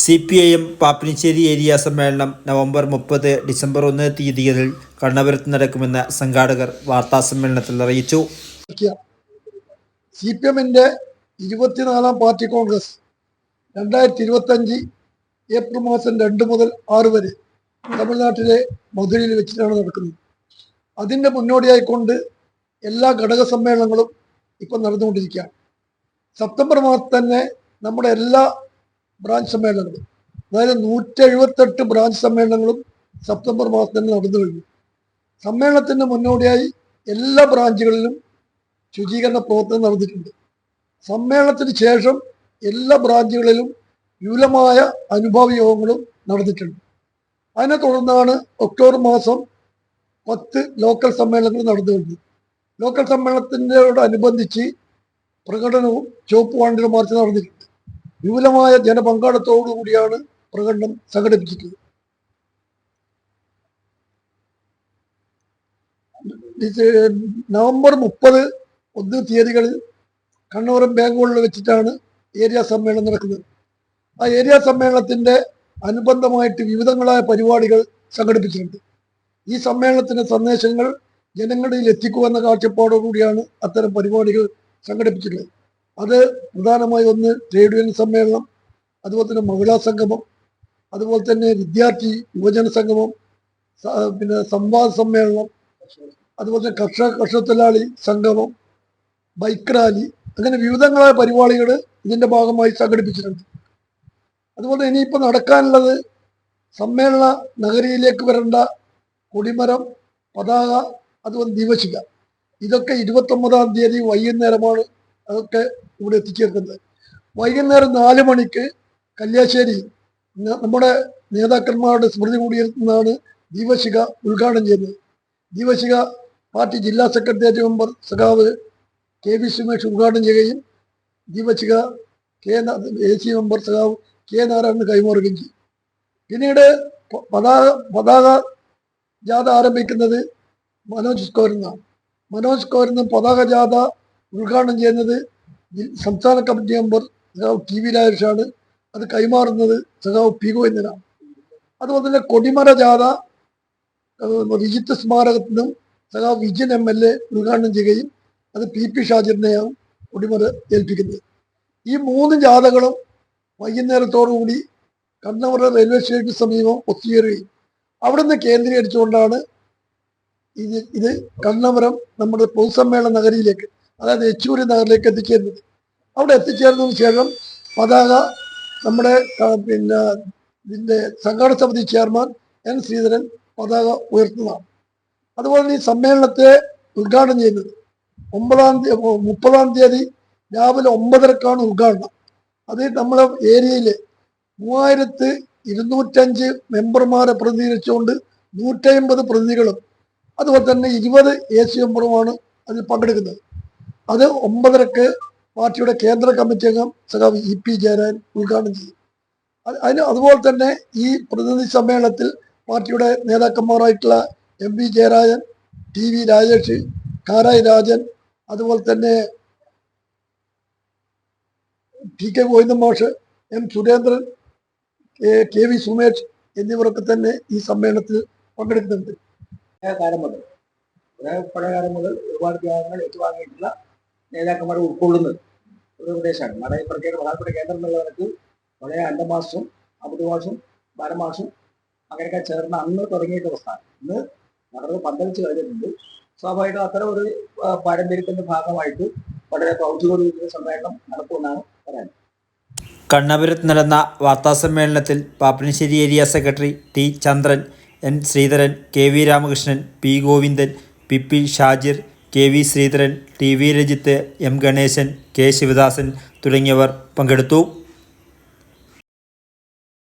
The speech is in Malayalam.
C P I M Pappinisseri area സമ്മേളനം നവംബർ മുപ്പത് ഡിസംബർ ഒന്ന് തീയതികളിൽ കണ്ണപുരത്ത് നടക്കുമെന്ന് സംഘാടകർ വാർത്താസമ്മേളനത്തിൽ അറിയിച്ചു. സി പി എമ്മിന്റെ ഇരുപത്തിനാലാം പാർട്ടി കോൺഗ്രസ് രണ്ടായിരത്തി ഇരുപത്തഞ്ച് ഏപ്രിൽ മാസം രണ്ട് മുതൽ ആറ് വരെ തമിഴ്നാട്ടിലെ മധുരയിൽ വെച്ചിട്ടാണ് നടക്കുന്നത്. അതിന്റെ മുന്നോടിയായിക്കൊണ്ട് എല്ലാ ഘടക സമ്മേളനങ്ങളും ഇപ്പം നടന്നുകൊണ്ടിരിക്കുകയാണ്. സെപ്റ്റംബർ മാസത്തിൽ തന്നെ നമ്മുടെ എല്ലാ ബ്രാഞ്ച് സമ്മേളനങ്ങളും അതായത് നൂറ്റി എഴുപത്തെട്ട് ബ്രാഞ്ച് സമ്മേളനങ്ങളും സെപ്റ്റംബർ മാസത്തിൽ തന്നെ നടന്നു കഴിഞ്ഞു. സമ്മേളനത്തിന് മുന്നോടിയായി എല്ലാ ബ്രാഞ്ചുകളിലും ശുചീകരണ പ്രവർത്തനം നടന്നിട്ടുണ്ട്. സമ്മേളനത്തിന് ശേഷം എല്ലാ ബ്രാഞ്ചുകളിലും വിപുലമായ അനുഭവ യോഗങ്ങളും നടന്നിട്ടുണ്ട്. അതിനെ തുടർന്നാണ് ഒക്ടോബർ മാസം പത്ത് ലോക്കൽ സമ്മേളനങ്ങൾ നടന്നു കഴിഞ്ഞു ലോക്കൽ സമ്മേളനത്തിനോടനുബന്ധിച്ച് പ്രകടനവും ചുവപ്പ് വാണ്ടിലും മാർച്ച് നടന്നിട്ടുണ്ട്. വിപുലമായ ജനപങ്കാളിത്തോടുകൂടിയാണ് പ്രകടനം സംഘടിപ്പിച്ചിട്ടുള്ളത്. നവംബർ മുപ്പത് ഒന്ന് തീയതികളിൽ കണ്ണൂരം ബാങ്കുകളിൽ വെച്ചിട്ടാണ് ഏരിയ സമ്മേളനം നടക്കുന്നത്. ആ ഏരിയ സമ്മേളനത്തിന്റെ അനുബന്ധമായിട്ട് വിവിധങ്ങളായ പരിപാടികൾ സംഘടിപ്പിച്ചിട്ടുണ്ട്. ഈ സമ്മേളനത്തിന്റെ സന്ദേശങ്ങൾ ജനങ്ങളിൽ എത്തിക്കുമെന്ന കാഴ്ചപ്പാടോടുകൂടിയാണ് അത്തരം പരിപാടികൾ സംഘടിപ്പിച്ചിട്ടുള്ളത്. അത് പ്രധാനമായി ഒന്ന് ട്രേഡ് യൂണിയൻ സമ്മേളനം അതുപോലെ തന്നെ മഹിളാ സംഗമം അതുപോലെ തന്നെ വിദ്യാർത്ഥി യുവജന സംഗമം പിന്നെ സംവാദ സമ്മേളനം അതുപോലെ തന്നെ കർഷക കർഷകത്തൊഴിലാളി സംഗമം ബൈക്ക് റാലി അങ്ങനെ വിവിധങ്ങളായ പരിപാടികൾ ഇതിന്റെ ഭാഗമായി സംഘടിപ്പിച്ചിട്ടുണ്ട്. അതുപോലെ ഇനിയിപ്പോൾ നടക്കാനുള്ളത് സമ്മേളന നഗരിയിലേക്ക് വരേണ്ട കൊടിമരം പതാക അതുപോലെ ദിവശിക ഇതൊക്കെ ഇരുപത്തൊമ്പതാം തീയതി വൈകുന്നേരമാണ് അതൊക്കെ ഇവിടെ എത്തിച്ചേർക്കുന്നത്. വൈകുന്നേരം നാല് മണിക്ക് കല്യാശ്ശേരി നമ്മുടെ നേതാക്കന്മാരുടെ സ്മൃതി കൂടിയിരുന്നാണ് ദീപശിക ഉദ്ഘാടനം ചെയ്യുന്നത്. ദീപശിക പാർട്ടി ജില്ലാ സെക്രട്ടേറിയറ്റ് മെമ്പർ സഖാവ് കെ വി സുമേഷ് ഉദ്ഘാടനം ചെയ്യുകയും ദീപശിക കെ എ സി മെമ്പർ സഖാവ് കെ നാരായണന് കൈമാറുകയും ചെയ്യും. പിന്നീട് പതാക പതാക ജാഥ ആരംഭിക്കുന്നത് മനോജ് കോരുന്ന മനോജ് കോരുന്ന പതാക ജാഥ ഉദ്ഘാടനം ചെയ്യുന്നത് സംസ്ഥാന കമ്മിറ്റി മെമ്പർ സഖാവ് ടി വി രാജേഷാണ്. അത് കൈമാറുന്നത് സഖാവ് പി ഗോവിന്ദനാണ് അതുപോലെ തന്നെ കൊടിമര ജാഥ റിജിത്ത് സ്മാരകത്തിൽ നിന്നും സഖാവ് വിജയൻ എം എൽ എ ഉദ്ഘാടനം ചെയ്യുകയും അത് പി പി ഷാജിറിനെയാണ് കൊടിമര ഏൽപ്പിക്കുന്നത്. ഈ മൂന്ന് ജാഥകളും വൈകുന്നേരത്തോടുകൂടി കണ്ണവറ റെയിൽവേ സ്റ്റേഷന് സമീപം ഒത്തുചേരുകയും അവിടുന്ന് കേന്ദ്രീകരിച്ചുകൊണ്ടാണ് ഇത് ഇത് കണ്ണവരം നമ്മുടെ പൊതുസമ്മേളന നഗരിയിലേക്ക് അതായത് യെച്ചൂരി നഗറിലേക്ക് എത്തിച്ചേരുന്നത്. അവിടെ എത്തിച്ചേർന്നതിന് ശേഷം പതാക നമ്മുടെ പിന്നെ ഇതിന്റെ സംഘാടക സമിതി ചെയർമാൻ എൻ ശ്രീധരൻ പതാക ഉയർത്തുന്നതാണ്. അതുപോലെ ഈ സമ്മേളനത്തെ ഉദ്ഘാടനം ചെയ്യുന്നത്. ഒമ്പതാം തീയതി മുപ്പതാം തീയതി രാവിലെ ഒമ്പതരക്കാണ് ഉദ്ഘാടനം. അത് നമ്മുടെ ഏരിയയിലെ മൂവായിരത്തി ഇരുന്നൂറ്റഞ്ച് മെമ്പർമാരെ പ്രതിനിധീകരിച്ചുകൊണ്ട് നൂറ്റമ്പത് പ്രതിനിധികളും അതുപോലെ തന്നെ ഇരുപത് എ സി മെമ്പറുമാണ് അതിൽ പങ്കെടുക്കുന്നത്. അത് ഒമ്പതരക്ക് പാർട്ടിയുടെ കേന്ദ്ര കമ്മിറ്റി അംഗം സഖാവ് ഇ പി ജയരാജൻ ഉദ്ഘാടനം ചെയ്യും. അതിന് അതുപോലെ തന്നെ ഈ പ്രതിനിധി സമ്മേളനത്തിൽ പാർട്ടിയുടെ നേതാക്കന്മാരായിട്ടുള്ള M V Jayarajan T V Rajesh Karayi Rajan അതുപോലെ തന്നെ ടി കെ ഗോവിന്ദൻ മാഷ് M Surendran K- V Sumesh എന്നിവരൊക്കെ തന്നെ ഈ സമ്മേളനത്തിൽ പങ്കെടുക്കുന്നുണ്ട്. പഴയകാലം മുതൽ മുതൽ ഒരുപാട് ത്യാഗങ്ങൾ ഏറ്റുവാങ്ങിയിട്ടുള്ള നേതാക്കന്മാരെ ഉൾക്കൊള്ളുന്നത്. ഒരു പ്രദേശമാണ് ഈ പ്രത്യേക പ്രധാനപ്പെട്ട കേന്ദ്രം എന്നുള്ള നിലയ്ക്ക് പഴയ അണ്ടമാസും അബുദമാസും ബാലമാസും അങ്ങനെയൊക്കെ ചേർന്ന് അന്ന് തുടങ്ങിയിട്ട് പ്രസ്ഥാനം ഇന്ന് വളരെ പന്തലിച്ച് കഴിഞ്ഞിട്ടുണ്ട്. സ്വാഭാവികം അത്തരം ഒരു പാരമ്പര്യത്തിന്റെ ഭാഗമായിട്ട് വളരെ കൗതുകോടുകൂടിയ സമ്മേളനം നടക്കുമെന്നാണ് പറയുന്നത് കണ്ണപുരത്ത് നടന്ന വാർത്താ സമ്മേളനത്തിൽ Pappinisseri area secretary T Chandran N Sreedharan K V Ramakrishnan P Govindan P P Shajir K V Sreedharan T V Rajith M Ganesan K Sivadasan തുടങ്ങിയവർ പങ്കെടുത്തു.